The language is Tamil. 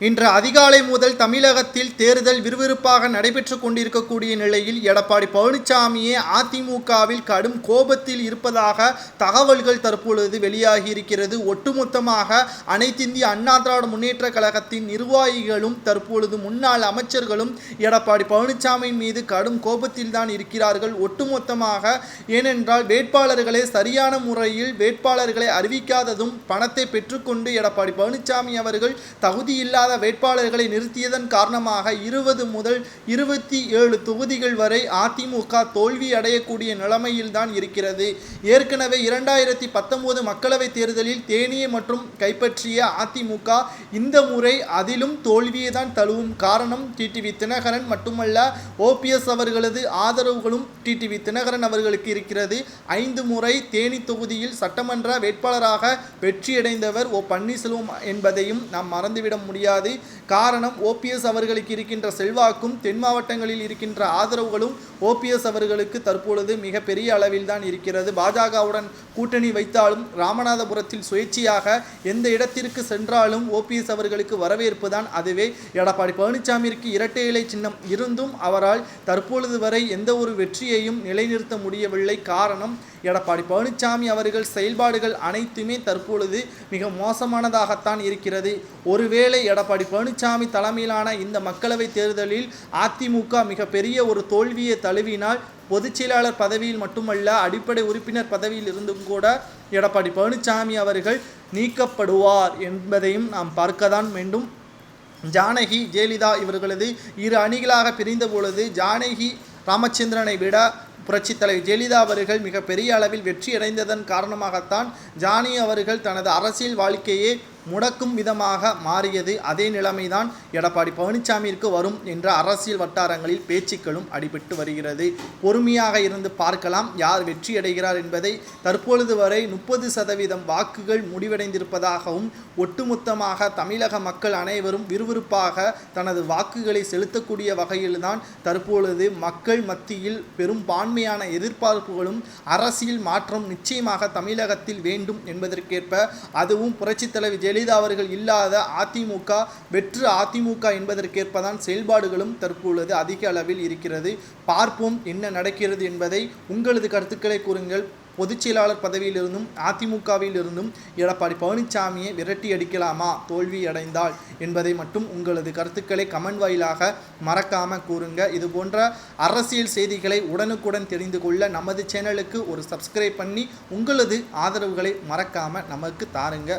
இன்று அதிகாலை முதல் தமிழகத்தில் தேர்தல் விறுவிறுப்பாக நடைபெற்று கொண்டிருக்கக்கூடிய நிலையில் எடப்பாடி பழனிசாமியே அதிமுகவில் கடும் கோபத்தில் இருப்பதாக தகவல்கள் தற்பொழுது வெளியாகி இருக்கிறது ஒட்டுமொத்தமாக அனைத்திந்திய அண்ணா திராவிட முன்னேற்ற கழகத்தின் நிர்வாகிகளும் தற்பொழுது முன்னாள் அமைச்சர்களும் எடப்பாடி பழனிசாமியின் மீது கடும் கோபத்தில் தான் இருக்கிறார்கள். ஒட்டுமொத்தமாக ஏனென்றால் வேட்பாளர்களை சரியான முறையில் வேட்பாளர்களை அறிவிக்காததும் பணத்தை பெற்றுக்கொண்டு எடப்பாடி பழனிசாமி அவர்கள் இல்லாத வேட்பாளர்களை நிறுத்தியதன் காரணமாக இருபது முதல் இருபத்தி ஏழு தொகுதிகள் வரை அதிமுக தோல்வி அடையக்கூடிய நிலைமையில்தான் இருக்கிறது. ஏற்கனவே இரண்டாயிரத்தி பத்தொன்பது மக்களவைத் தேர்தலில் தேனியை மற்றும் கைப்பற்றிய அதிமுக இந்த முறை அதிலும் தோல்வியை தான் தழுவும் காரணம் டிடிவி தினகரன் மட்டுமல்ல ஓபிஎஸ் அவர்களது ஆதரவுகளும் டிடிவி தினகரன் அவர்களுக்கு இருக்கிறது. ஐந்து முறை தேனி தொகுதியில் சட்டமன்ற வேட்பாளராக வெற்றியடைந்தவர் ஓ பன்னீர்செல்வம் என்பதையும் நாம் மறந்துவிட முடியாது. காரணம் ஓபிஎஸ் அவர்களுக்கு இருக்கின்ற செல்வாக்கும் தென் மாவட்டங்களில் இருக்கின்ற ஆதரவுகளும் ஓபிஎஸ் அவர்களுக்கு தற்பொழுது மிகப்பெரிய அளவில் தான் இருக்கிறது. பாஜகவுடன் கூட்டணி வைத்தாலும் ராமநாதபுரத்தில் சுயேட்சையாக எந்த இடத்திற்கு சென்றாலும் ஓபிஎஸ் அவர்களுக்கு வரவேற்பு தான் அதுவே. எடப்பாடி பழனிசாமிற்கு இரட்டை இலை சின்னம் இருந்தும் அவரால் தற்பொழுது வரை எந்த ஒரு வெற்றியையும் நிலைநிறுத்த முடியவில்லை. காரணம் எடப்பாடி பழனிசாமி அவர்கள் செயல்பாடுகள் அனைத்துமே தற்பொழுது மிக மோசமானதாகத்தான் இருக்கிறது. ஒருவேளை எடப்பாடி பழனிசாமி தலைமையிலான இந்த மக்களவைத் தேர்தலில் அதிமுக மிகப்பெரிய ஒரு தோல்வியை தழுவினால் பொதுச்செயலாளர் பதவியில் மட்டுமல்ல அடிப்படை உறுப்பினர் பதவியில் இருந்தும் கூட எடப்பாடி பழனிசாமி அவர்கள் நீக்கப்படுவார் என்பதையும் நாம் பார்க்கத்தான் வேண்டும். ஜானகி ஜெயலலிதா இவர்களது இரு அணிகளாக பிரிந்த பொழுது ஜானகி ராமச்சந்திரனை விட புரட்சித் தலைவர் ஜெயலலிதா அவர்கள் மிக பெரிய அளவில் வெற்றி அடைந்ததன் காரணமாகத்தான் ஜானி அவர்கள் தனது அரசியல் வாழ்க்கையை முடக்கும் விதமாக மாறியது. அதே நிலைமைதான் எடப்பாடி பழனிசாமிக்கு வரும் என்ற அரசியல் வட்டாரங்களில் பேச்சுக்களும் அடிபட்டு வருகிறது. பொறுமையாக இருந்து பார்க்கலாம். யார் வெற்றி அடைகிறார் என்பதை தற்பொழுது வரை முப்பது சதவீதம் வாக்குகள் முடிவடைந்திருப்பதாகவும் ஒட்டுமொத்தமாக தமிழக மக்கள் அனைவரும் விறுவிறுப்பாக தனது வாக்குகளை செலுத்தக்கூடிய வகையில்தான் தற்பொழுது மக்கள் மத்தியில் பெரும் பான்மையான எதிர்பார்ப்புகளும் அரசியல் மாற்றம் நிச்சயமாக தமிழகத்தில் வேண்டும் என்பதற்கேற்ப அதுவும் புரட்சித்தலைவர் ஜெயலலிதா அவர்கள் இல்லாத அதிமுக வெற்று அதிமுக என்பதற்கேற்பதான் செயல்பாடுகளும் தற்பொழுது அதிக அளவில் இருக்கிறது. பார்ப்போம் என்ன நடக்கிறது என்பதை உங்களது கருத்துக்களை கூறுங்கள். பொதுச் செயலாளர் பதவியிலிருந்தும் அதிமுகவிலிருந்தும் எடப்பாடி பழனிசாமியை விரட்டி அடிக்கலாமா? தோல்வி அடைந்தால் என்பதை மட்டும் உங்களது கருத்துக்களை கமெண்ட் வாயிலாக மறக்காமல் கூறுங்க. இது போன்ற அரசியல் செய்திகளை உடனுக்குடன் தெரிந்து கொள்ள நமது சேனலுக்கு ஒரு சப்ஸ்கிரைப் பண்ணி உங்களது ஆதரவுகளை மறக்காம நமக்கு தாருங்க.